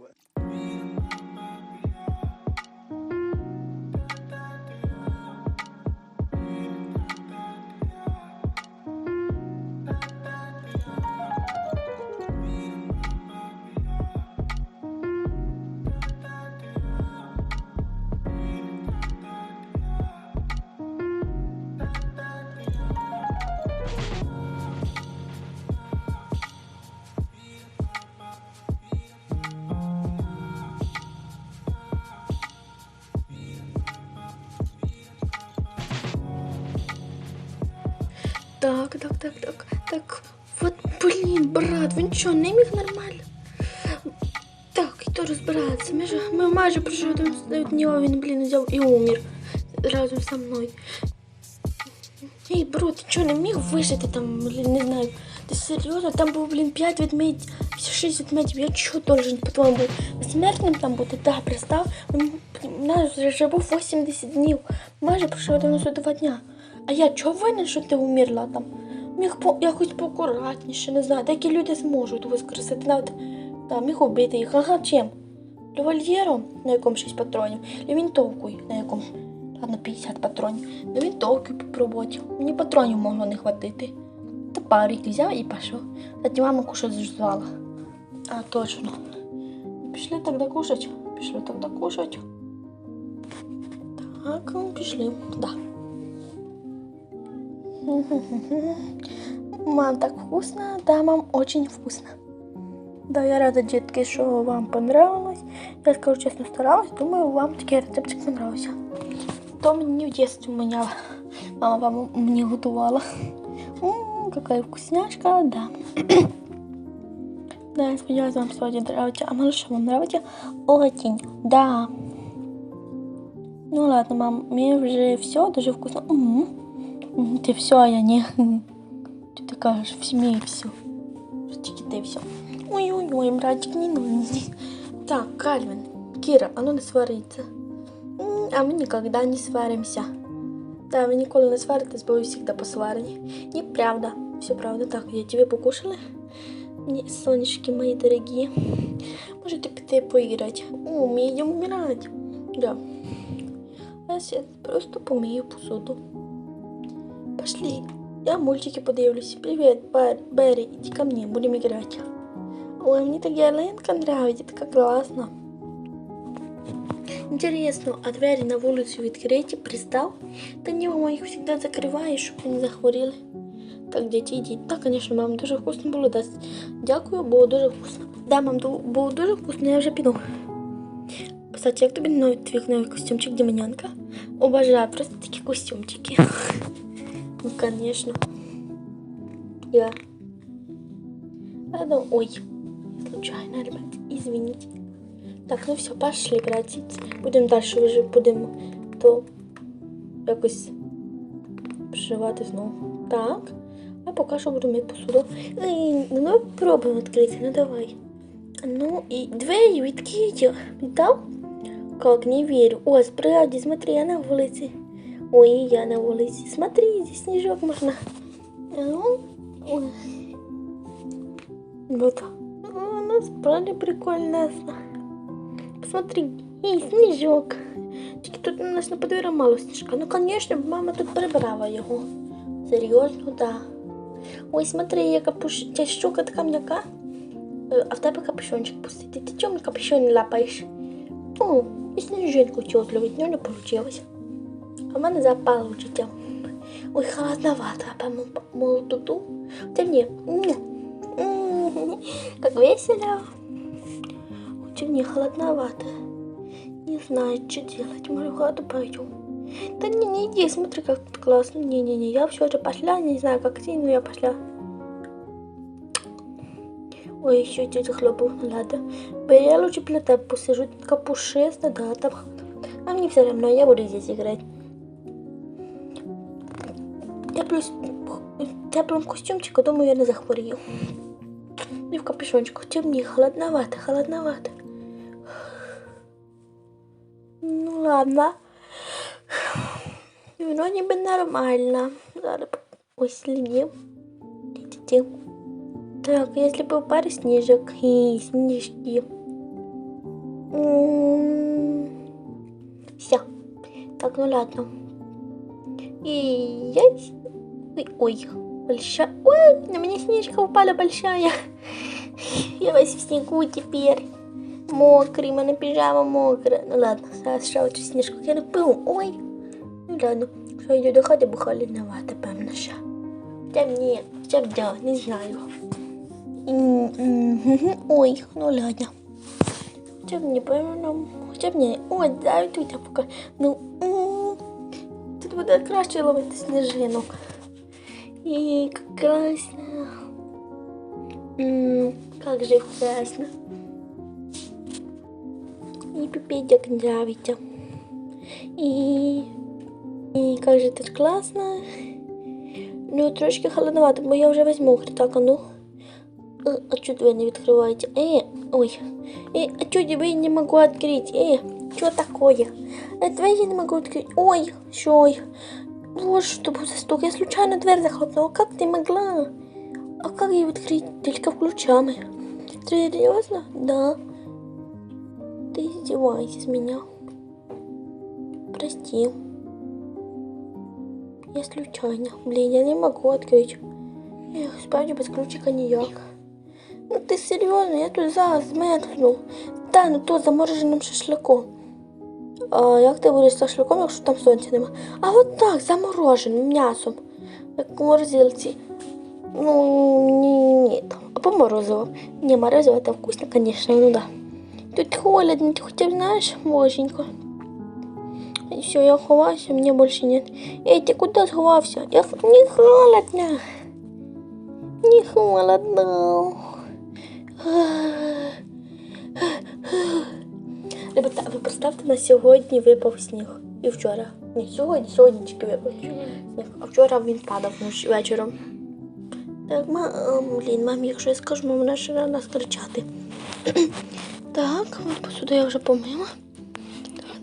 what? Так, так, так, так, так. Вот, блін, брат, він що, не міг нормально? Так, і то розбиратися. Ми, ж, ми майже пройшли від нього, він, блін, взяв і умер разом зі мною. Ей, бро, ти що, не міг вижити там, блін, не знаю. Ти серйозно? Там був, блін, 5 ведмедів, 6 ведмедів. Я що должен, по-твоєму, був безсмертним там бути? Да, представ, М, У нас вже живу 80 днів, майже пройшло 92 дня. А я чого винен, що ти умерла там? Міг по якось поакуратніше, не знаю. Деякі люди зможуть воскресити навіть та, міг убити їх. Ага, чим? Револьєром, на якому 6 патронів, і вінтовкою, на якому ладно, 50 патронів. На вінтовки попробувати. Мені патронів могло не хватити. Та парик взяв і пішов. Тоді мама кушать звала. А, точно. Пішли тоді кушать. Пішли тоді кушать. Так, пішли. Да. Мам, так вкусно. Да, мам, очень вкусно. Да, я рада, детки, что вам понравилось. Я скажу честно, старалась. Думаю, вам такий рецептик понравился. То мне в детстве меняла. Мама вам мне готовила. М, какая вкусняшка, да. Да, я сподіваюся, вам сьогодні нравится. А малыша вам нравится? Очень, да. Ну ладно, мам, мне уже все дуже вкусно. М, м, Ты все, а я не. Ты так кажешь, в семье все. Тільки ти все. Ой-ой-ой, братик, не нужно здесь. Так, Кальвин, Кира, а ну не свариться. А мы никогда не сваримся. Да, вы никогда не сваритесь, бо вы всегда посварені. Неправда. Все правда. Так, я тебе покушала. Сонечки мои дорогие. Можете пойти поиграть. О, идем умирать. Да. А я просто помою посуду. Пошли. Я мультики подивлюсь. Привет, Берри, иди ко мне, будем играть. Ой, мне так ялинка нравится, така классно. Интересно, а двері на вулицю відкриті, пристав? Та ні, мама їх завжди закриває, щоб вони не захворіли. Так, діти, йдіть. Так, звісно, мам, дуже вкусно було. Да. Дякую, було дуже вкусно. Да, мам, було дуже вкусно, я вже піду. Кстати, як тобі новий твій новий костюмчик Демонянка? Обожаю просто такі костюмчики. Ну, конечно. Я. Ладно, ой. Случайно, ребят, извините. Так, ну все, пошли, братець. Будемо далі вже будемо то якось пришивати знову. Так. А поки що буду мити посуду. Ей, ну пробуємо відкрити, ну давай. Ну і двері відкриті. Віддав? Как, не верю. О, справді, смотри, я на вулиці. Ой, я на вулиці. Смотри, здесь снежок можно. Ну, ой. Вот. О, насправді прикольно. Посмотри, ей. Тільки тут у нас на подвір'я мало сніжка. Ну, конечно, мама тут прибрала його. Серйозно, да. Ой, смотри, яка пуш... ця щука така м'яка. Е, А в тебе капюшончик пустити. Ти чому капюшон лапаєш? О, і сніжинку цього зловити, ну не получилось. В мене запало життя. Ой, холодновато, а мою туду. Ты мне. Как весело. Очень мне холодновато. Не знаю, что делать. В мою хату пойдем. Да не, не иди, смотри, как тут классно. Не-не-не, я все же пошла, не знаю, как ты, но я пошла. Ой, еще тетя хлопов, ладно. Да я лучше тебя посижу, как пушисто, да, там. А мне все равно, я буду здесь играть Я плюс в теплому костюмчику, думаю, я не захворію. І в капюшончику темні, холодновато, холодновато. Ну ладно. Вроде бы нормально. Зараз ось слідів. Ті-ті-ті. Так, если бы пару снежек и снежки. Все. Так, ну ладно. И я... Ой, ой, большая... Ой, на меня снежка упала большая. Я весь в снегу теперь. Мокрий, мене піжама мокра. Ну ладно, зараз ще оцю сніжку кину. Ой. Ну ладно. Що йду до хати, бо холодновато, певно, ще. Б ні, б да, не знаю. Ой, ну ладно. Хоча б не певно, хоча б ні. Ой, дай тут я поки. Ну, тут буде краще ловити сніжинок. І як красно. М, Как же вкусно. И пипеть как нравится. И, и как же тут классно. Ну, трошки холодновато, бо я вже весь мокрий. Так, а ну. А, а чого двері не відкриваєте? Э, ой. Э, а чого двері не могу открыть? Э, что такое? Э, двері не могу открыть. Ой, що? ой. Боже, что был за стук? Я случайно дверь захлопнула. Как ты могла? А как ее открыть? Только ключами. Серьезно? Да. Ты издеваешься с меня. Прости. Я случайно. Блин, я не могу открыть. Эх, справді без ключика ніяк. Ну ти серйозно, я тут зараз змерзну. Та, ну то замороженим шашликом. А як ти будеш з шашликом, якщо там сонця нема? А от так, замороженим м'ясом. Як у морозилці. Ну, не, нет. А по морозиво? Не, морозиво это вкусно, конечно, ну да. Тут холодно, ты хотя бы знаешь, боженька. И все, я ховаюся, мне больше нет. Эй, ты куда сховався? Я х- не холодно. Не холодно. Ребята, ви представте, на сьогодні випав сніг. І вчора. Ні, сьогодні, сьогодні тільки випав сніг. А вчора він падав вночі вечором. Так, мам, блін, мам, якщо я скажу, мама вона ще рано скричати. так, от посуду я вже помила.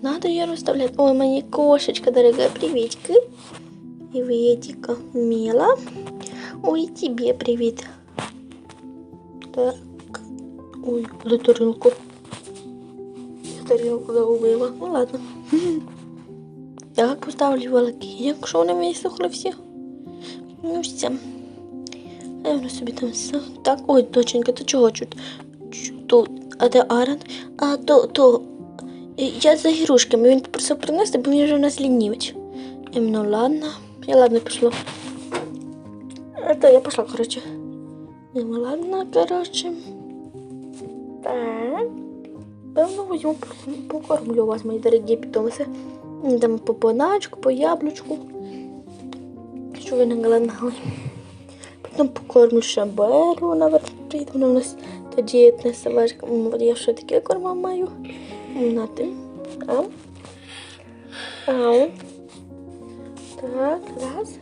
Надо її розставляти. Ой, мені кошечка дорогая, привітки. Приветика, мила. Ой, и тебе привет. Так. Ой, куда тарелку? Я тарелку загубила. Ну ладно. Так, поставлю великий, якщо вони висохли всі. Ну все. А воно собі там все. Так, ой, доченька, ти чого чут? Чу- Тут, а де Аран? А то, то. Я за ігрушками, він попросив принести, бо він вже у нас лінівець. Ну ладно. Я ладно пішла. А я пішла, коротше. Ем, ладно, коротше. Так. Певно, возьму, покормлю вас, мої дорогі питомці. Там по поначку, по яблучку. Що ви не голодали. Потім покормлю шаберу, вона прийде, вона у нас та дієтна собачка. Я ще таке корма маю. На ти. Ау. Ау. Так, раз.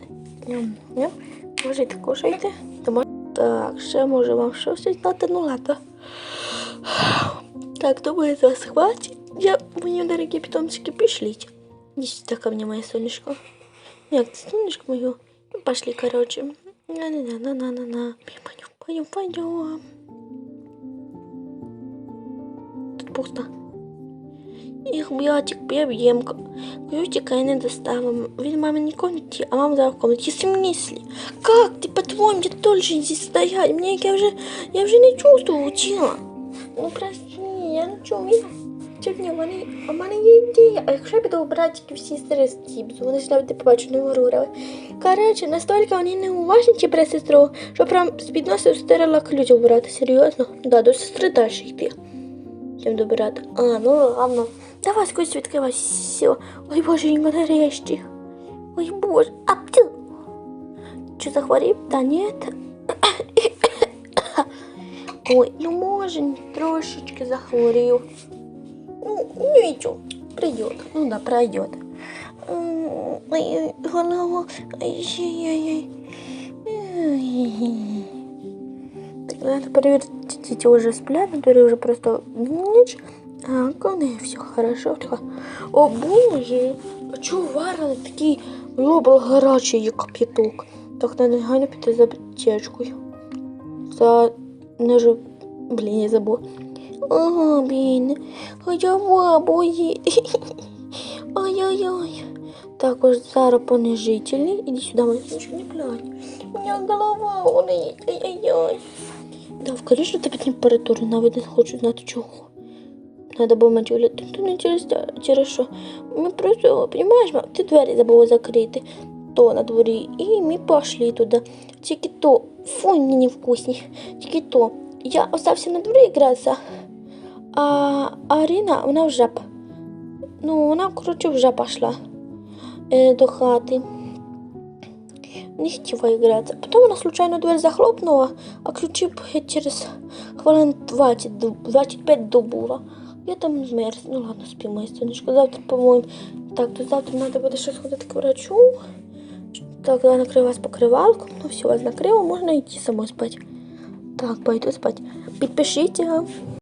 Ням, ням. Можете кушайте. Так, ще може вам щось дати, ну ладно. Так, думаю, з вас хватить. Я, мої дорогі питомчики, пішліть. Иди сюда ко мне, моя солнышко. Як ты солнышко мое? Ну, пошли, короче. На-на-на-на-на-на. Пойдем, пойдем, пойдем. Тут пусто. Їх б'ятик, б'ємка. Ключика я не доставила. Він мамі не комнаті, а мама зараз в комнаті. В смысле? Как ты, по-твоему, я должен здесь стоять? Мне я вже, я вже не чувствую тіла. Ну, прости, Я не чую. Чекні, в мене, у мене є ідея. А якщо я піду обрати тільки всі старі стіпсу, вони ж навіть не побачать, не виграли. Коротше, настільки вони не уважні ті про сестру, що прям з підносив стирила ключ обирати. Серйозно? Да, до сестри далі йти. Чим добирати. А, ну ладно. Давай скось відкривай. Все. Ой, боженька, нарешті. Ой, боже. А ти? Чи захворів? Та ні. Ой, ну може, трошечки захворів. Ну, ничего, придет. Ну да, пройдет. М, Ой, голова. Ай-яй-яй. Так, надо проверить, дети уже сплят, которые уже просто ночь. А, коли все хорошо. О боже, а чого варили такий лобл гарячий, як кип'яток? Так, надо негайно піти за аптечкою. За... Не ж... Блін, я забула. Ага, блін. Голова болить. Ай-яй-яй. Так, ось зараз понижительний. Іди сюди, мене нічого не плач. У мене голова болить. Ай-яй-яй. Да, що тебе температура навіть не хочу знати чого. Надо було гуляти. Тут не через, через що. Ми просто, розумієш, ти двері забула закрити. То на дворі. І ми пішли туди. Тільки то, фу, мені невкусні. Тільки то. Я остався на дворі гратися. А Арина, вона вже, ну, вона, коротше, вже пішла е, до хати. Не хотіла гратися. Потім вона случайно двері захлопнула, а ключі через хвилин 20, доб- 25 добула. Я там змерз. Ну ладно, спів моя сонечко. Завтра, по-моєму, так, то завтра треба буде ще сходити к врачу. Так, я накрила з покривалком. Ну, все, вас накрила, можно идти самой спать. Так, пойду спать. Підпишіть.